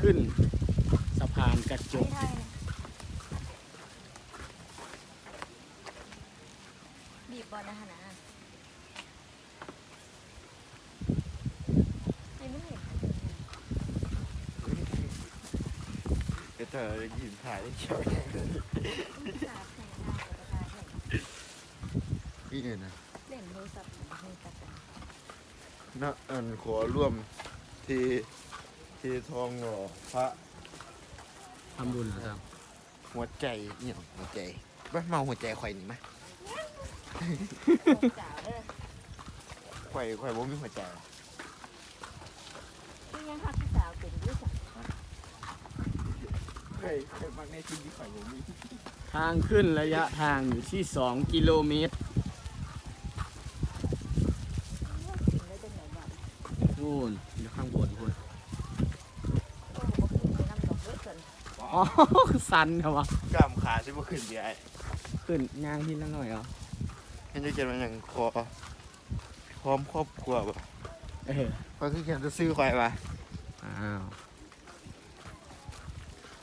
ขึ้นสะพานกระจไม่กไทยนะบีบบอลนะคะนะยังไม่เห็นก็เธอยืนถ่ายได้เชียวสาแข่งหน้ากับประธานเห็นพี่เนี่ยนะเล่นโทรศัพท์ของโทรศัพท์กันนะอันขอร่วมที่ ทีทองหล่อพระทำบุญเหรอครับหัวใจเนี่ยหัวใจบ้าเมาหัวใจข่อยนี่ไหมจ๋าเด้อข่อยข่อยบ่มีหัวใจหรอกที่ยังฮักพี่สาวเป็นด้วยจ้ะข่อยข่อยมักในสิ่งที่ข่อยบ่มีทางขึ้นระยะทางอยู่ที่ 2 กิโลเมตรนู่นพุ่น โอ้โหขึ้นไปน้ำดอกเลือดจน อ๋อสันครับวะกล้ามขาสิบ่ขึ้นดีไอ้ขึ้นย่างที่ละหน่อยเหรอเห็นจะเขียนว่าหยังขอพร้อมครอบครัวบ่เออข่อยคือเขียนจะซื้อข่อยว่ะอ้าว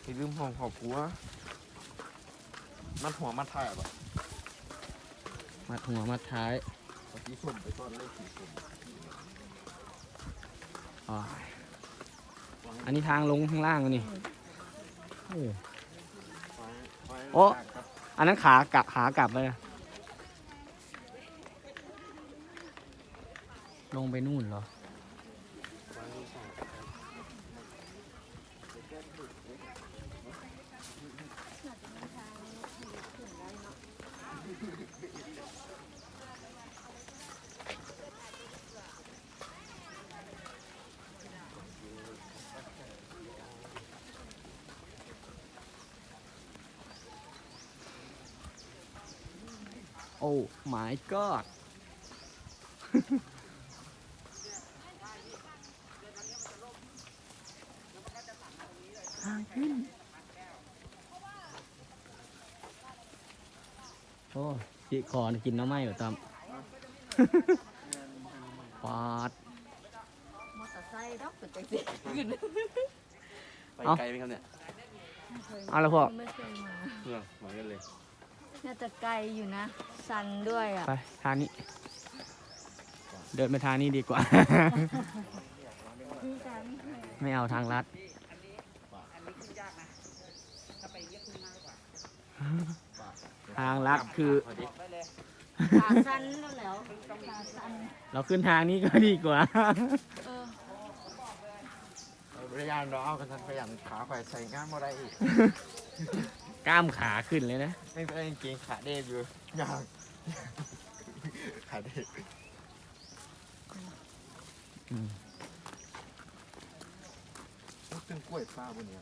อย่าลืมห้องครอบครัวมัดหัวมัดท้ายบ่มัดหัวมัดท้ายเอาสีส้มไปซ่อนเลยสีส้มอ๋ออันนี้ทางลงข้างล่างนี่ โอ้อันนั้นขากลับขากลับเลย ลงไปนู่นเหรอ โอ้ my god ทางขึ้น โอ้สิคอนกินน้ำไหม้อยู่ตามปาด มอเตอร์ไซค์ดอกเป็นจังสิขึ้นไปเอ้าไกลไหมครับเนี่ย เอาละพวกไม่เคยมา เพื่อนเหมือนกันเลย น่าจะไกลอยู่นะสันด้วยอะไปทางนี้ เดินไปทางนี้ดีกว่าที่กันไม่เอาทางลัดทางลัดคือ ขาสั้นแล้วแล้วขาสั้นเราขึ้นทางนี้ก็ดีกว่า เออเอาพยายามรอเอากันทันพยายามขาข่อยใส่งานบ่ได้อีก กล้ามขาขึ้นเลยนะไม่เป็นกางเกงขาเดฟอยู่อยากขาเดฟอืมลูกตึงกล้วยปลาบนเนี้ย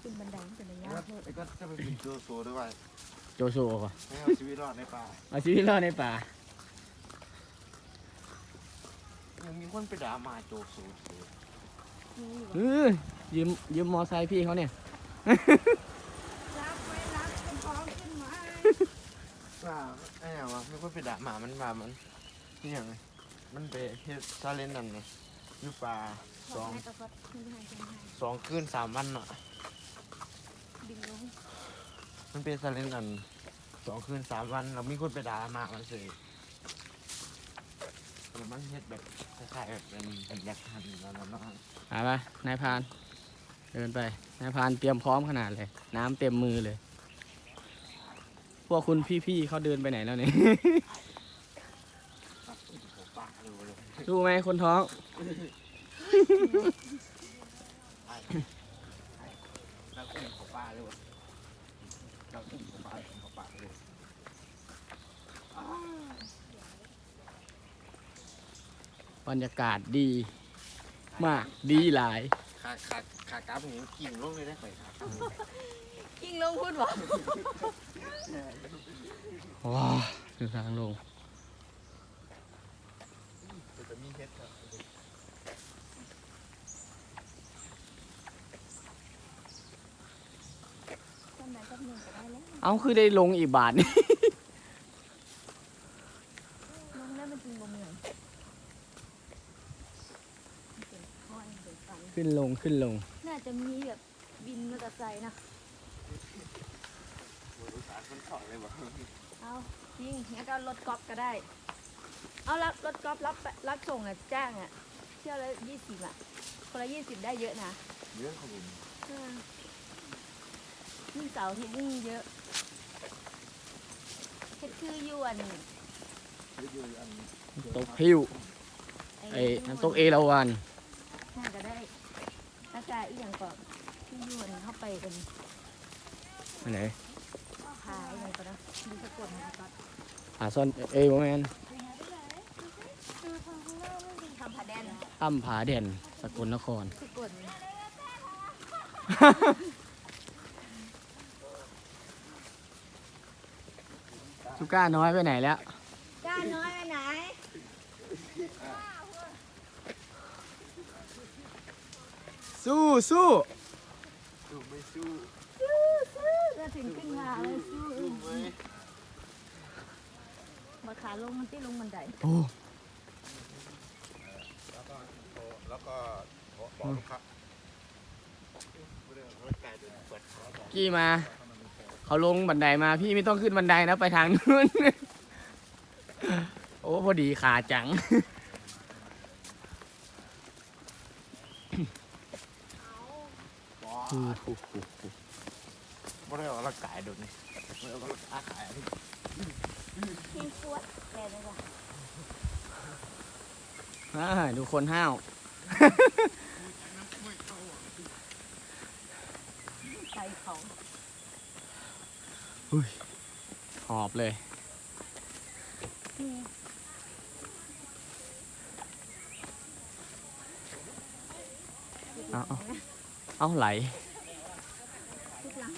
ขึ้นบันไดเป็นระยะแล้วเพิ่มไอ้ก็จะไปบินตัวโซด้วยโจโซก่อนให้เอาชีวิตรอดในป่า เอาชีวิตรอดในป่า ยัง มีคนไปด่ามาโจโซโซนี่อยู่เออยืมยืมมอไซค์พี่เขาเนี่ยรับไว้รับเป็นท้องขึ้นมาป่าไอ้เนี่ยวะมีคนไปด่าหมามันมามันนี่ยังไงมันไปเฮ็ดซาเลนนั่นไงอยู่ป่าสองให้กระฟัดขึ้นให้ขึ้นให้สองคืนสามวันเนาะบินลงมันเป็นซาเลนนั่นสองคืนสามวันเรามีคนไปด่าหมามันเฉยแล้ว มันเฮ็ดแบบคล้ายๆแบบเป็นเป็นยักษ์หันแล้วเนาะไปไปนายพราน เดินไป นายพรานเตรียมพร้อมขนาดเลย น้ำเต็มมือเลย พวกคุณพี่ๆเขาเดินไปไหนแล้วเนี่ยป่าดูเลยรู้ไหมคนท้องเราขึ้นเขาป่าเลยวะเราขึ้นเขาป่าเขาป่าเลย บรรยากาศดีมากดีหลาย ขาขาขากราฟอย่างนี้กิ่งลงเลยได้ไหมครับกิ้งลงพูดบอกว้าวถึงทางลงจะมีเฮ็ดครับจำไหนจำหนึ่งก็ได้แล้วเอาคือได้ลงอีกบาทนี่ ลงแล้วมันจะ ขึ้นลงขึ้นลง น่าจะมีแบบบินมอเตอร์ไซค์นะมันถอดเลยบ่เอาจริงงั้นก็รถกอล์ฟก็ได้ เอารับรถกอล์ฟรับรับส่งอะจ้างอะเที่ยวละยี่สิบอะ คนละยี่สิบได้เยอะนะเรื่องของผมเออยิ่งเสาร์อาที่ยิ่งเยอะเฮ็ดคืออยวนอยู่อัน ตกพิวไอ้น้ำตกเอราวันน่าจะได้อา กาศอีกอย่างก่อนที่อยวนเข้าไปกันอันไหนขายอะไรก่อนนะดูสะกดนะครับหาซ่อนเอ้ยโมแมนทำผาแดนถ้ำผาเด่นสกลนคร สะกดสุก้าน้อยไปไหนแล้ว ก้าน้อยไปไหน สู้สู้สู้ไม่สู้จะถึงขึ้นมาเลยสู้สู้ไหมมาขาลงมันที่ลงบันไดโอ้แล้วก็บอกลูกค้าไม่ได้รถไกลเดินเปิดกี้มา เขาลงบันไดมาพี่ไม่ต้องขึ้นบันไดนะไปทางนู้น โอ้พอดีขาจัง ไม่ได้ออกกำลังกายเดูนี่ไม่ได้ออกกำลังกายทีมปวดแกเลยว่ะอ่าดูคนห้าวใจเขาหอบเลย เอาเอาเอาไหล ทุกหลัง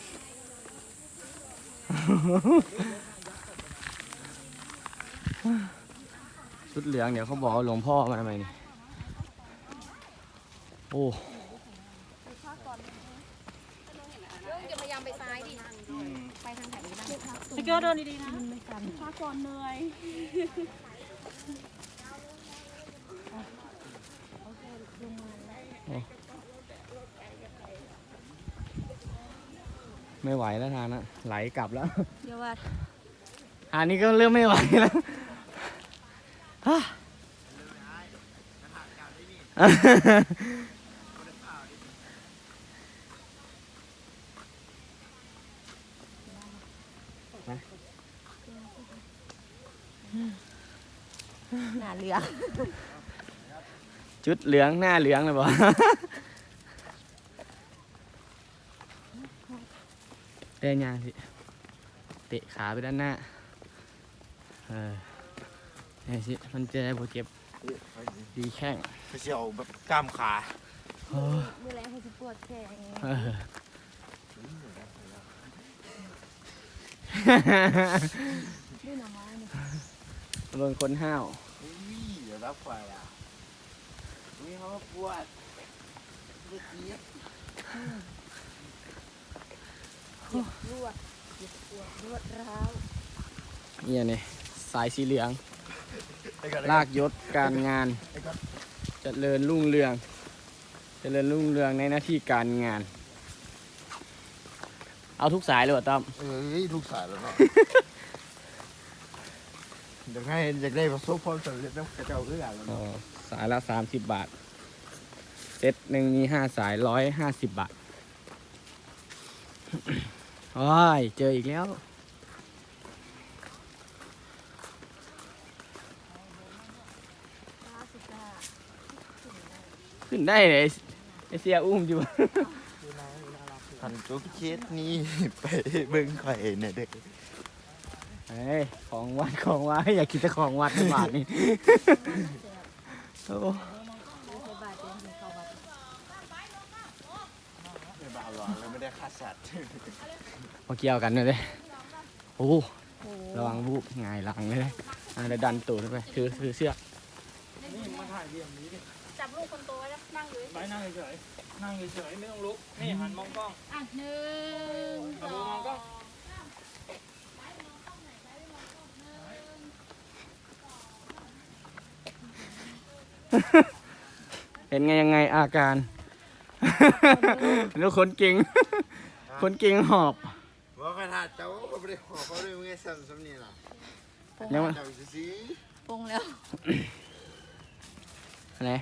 ชุดเหลืองเดี๋ยวเขาบอกว่าหลวงพ่อมาทำไมนี่โอ้อย่าพยายามไปซ้ายดิ ไปทางแถวนี้บ้างสเกลโดนดีๆนะไม่กันพักก่อนเหนื่อย ไม่ไหวแล้วทางนั้นไหลกลับแล้ว เดี๋ยวว่าอันนี้ก็เริ่มไม่ไหวแล้วฮะหน้าเรือชุดเหลืองหน้าเหลืองเลยบอก เต้นยังสิเตะขาไปด้านหน้า เออนี่สิมันจะได้บ่เจ็บดีแข้งไปเสี่ยวแบบกล้ามขาโอ้ยดูแลให้สิปวดแค่นี้เออด้วยหน่อไม้นี่เบิ่งคนห้าวอุ้ยเดี๋ยวรับไฟอะนี่เขาปวดเมื่อกี้ รวดเจ็บปวดรวดร้าวเนี่ยนี่สายสีเหลืองไอ้กันลากยศการงานเจริญรุ่งเรืองเจริญรุ่งเรืองในหน้าที่การงาน เอาทุกสายเลยเหรอตั้มเอ้ยลูกสายแล้วเนาะ อยากให้อยากได้ประสบความสำเร็จต้องกระเจ้าเรื่องแล้วอ๋อเนาะสายละสามสิบบาท เซตหนึ่งมีห้าสายร้อยห้าสิบบาท โอ้ยเจออีกแล้วร้าสุดาขึ้นได้เลยไอเสียอุ้มอยู่ทันจุกเคสนี้ไปเบิ่งไข่เนี่ยเด็กเฮ้ยของวัดของวัดอยากกินแต่ของวัดในบาทนี่โอ้ ดูใส่บาทเต็มที่เขาวัด ไม่บาหรอกแล้วไม่ได้ ฆ่าสัตว์มาเกี่ยวกันเลยเด้โอ้โอ้ระวังบูบหงายหลังเลยอะเดี๋ยวดันตูดเข้าไปถือถือเสื้อกจับลูกคนโตไว้แล้วนั่งอยู่ไปนั่งเฉยๆนั่งเฉยๆไม่ต้องลุกนี่หันมองกล้องอะหนึ่งเอาสมืออมองงกล้องเป็นไงยังไงอาการแล้วคนเก่ง คนเก่งหอบ ว่าขนาดเจ้าก็ไม่ได้ขอเขาด้วยมึงไงซ้ำซ้ำนี่ล่ะปรุงยังแล้ววะเจ้าสิปรุงแล้วอะไร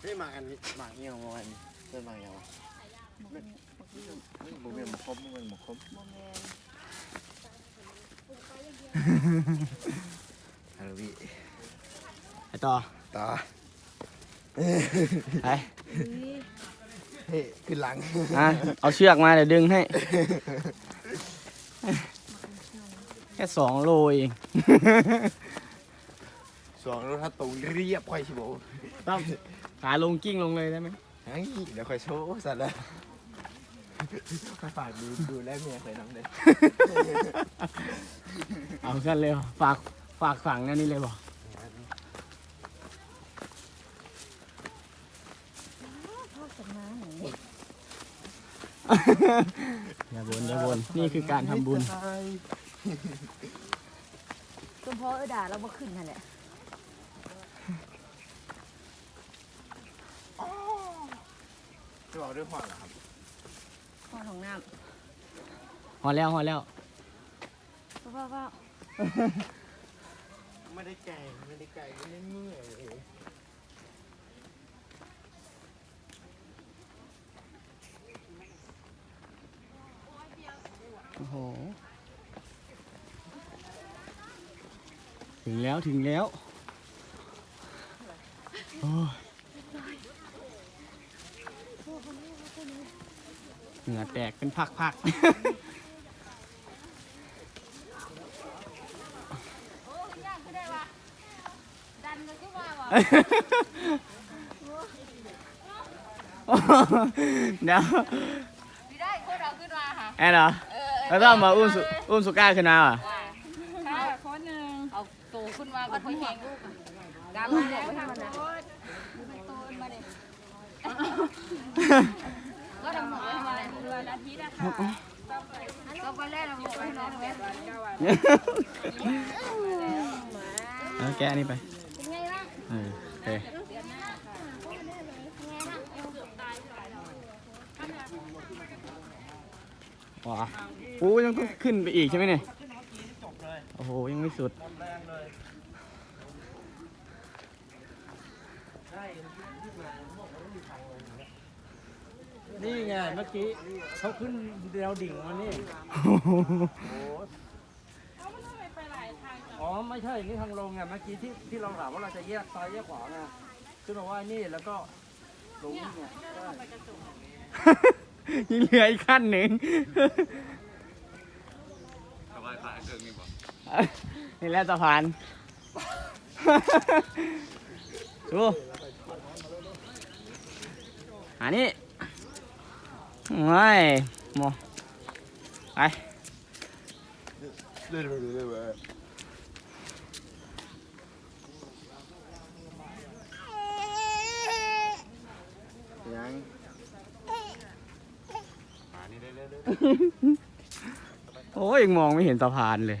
ไม่มาอันนี้มาเงี้ยวมาวันนี้เป็นมาเงี้ยวะบุเป็นหมกคมบุเป็นหมกคมโมเมนฮัลโหลพี่ไปต่อต่อไป เฮ้ยขึ้นหลังอะเอาเชือกมาเดี๋ยวดึงให้ แค่สองโลเองสองรถถ้าตรงเรียบค่อยชิบะต้องขาลงกิ้งลงเลยได้ไหมเฮ้ยเดี๋ยวค่อยโชว์สัตว์ละค่อยฝากดูดูแลเมียเคยน้ำเลย เอากันเลยเหรอฝากฝากฝังนั่นนี่เลยบอก ทอดกับน้ำอย่างนี้ อย่าบนอย่าบนนี่คือการทำบุญ จนพอเออด่าเราบ่ขึ้นนั่นแหละจะบอกด้วยความเหรอครับพ่อของน้หอแล้วหอแล้วำพ่อพ่อพ่อไม่ได้ไก่ไม่ได้ไก่ไม่ได้เมื่อย โอ้โห ถึงแล้วถึงแล้วโอ้ยเหงื่อแตกเป็นพักโอ้ยากก็ได้วะดันกันขึ้นมาว่ะๆเดี๋ยวไม่ได้คนเราขึ้นมาค่ะแอนเหรอเออ แล้วต้องมาอุ้มสุอุ้มสุก้าขึ้นมาเหรอข้าวคนหนึ่งเอาโตขึ้นมากับพ่องลูกดำมาแล้วทำนะโตขึ้นมาเลยก็ทำหมดเลยมาเดือนอาทิตย์นะคะก็ไปแรกเราบอกให้น้องแวะเอาแกะอันนี้ไปเป็นไงล่ะเออโอเคว้า โอ้ยังต้องขึ้นไปอีกใช่ไหมเนี่ยโอ้โหยังไม่สุดนี่ไงเมื่อกี้เขาขึ้นแนวดิ่งมานี่อ๋อไม่ใช่นี่ทางลงไงเมื่อกี้ที่ที่เราถามว่าเราจะแยกซ้ายแยกขวาไงขึ้นมาว่านี่แล้วก็ลงนี่ไงยังเหลืออีกขั้นหนึ่งส บายขาเกินนี่บอกนี่แหละสะพานดูอันนี้ไม่หมอไปเรื่อยๆเรื่อยๆยังขานี่ได้เรื่อย โอ้ยยังมองไม่เห็นสะพานเลย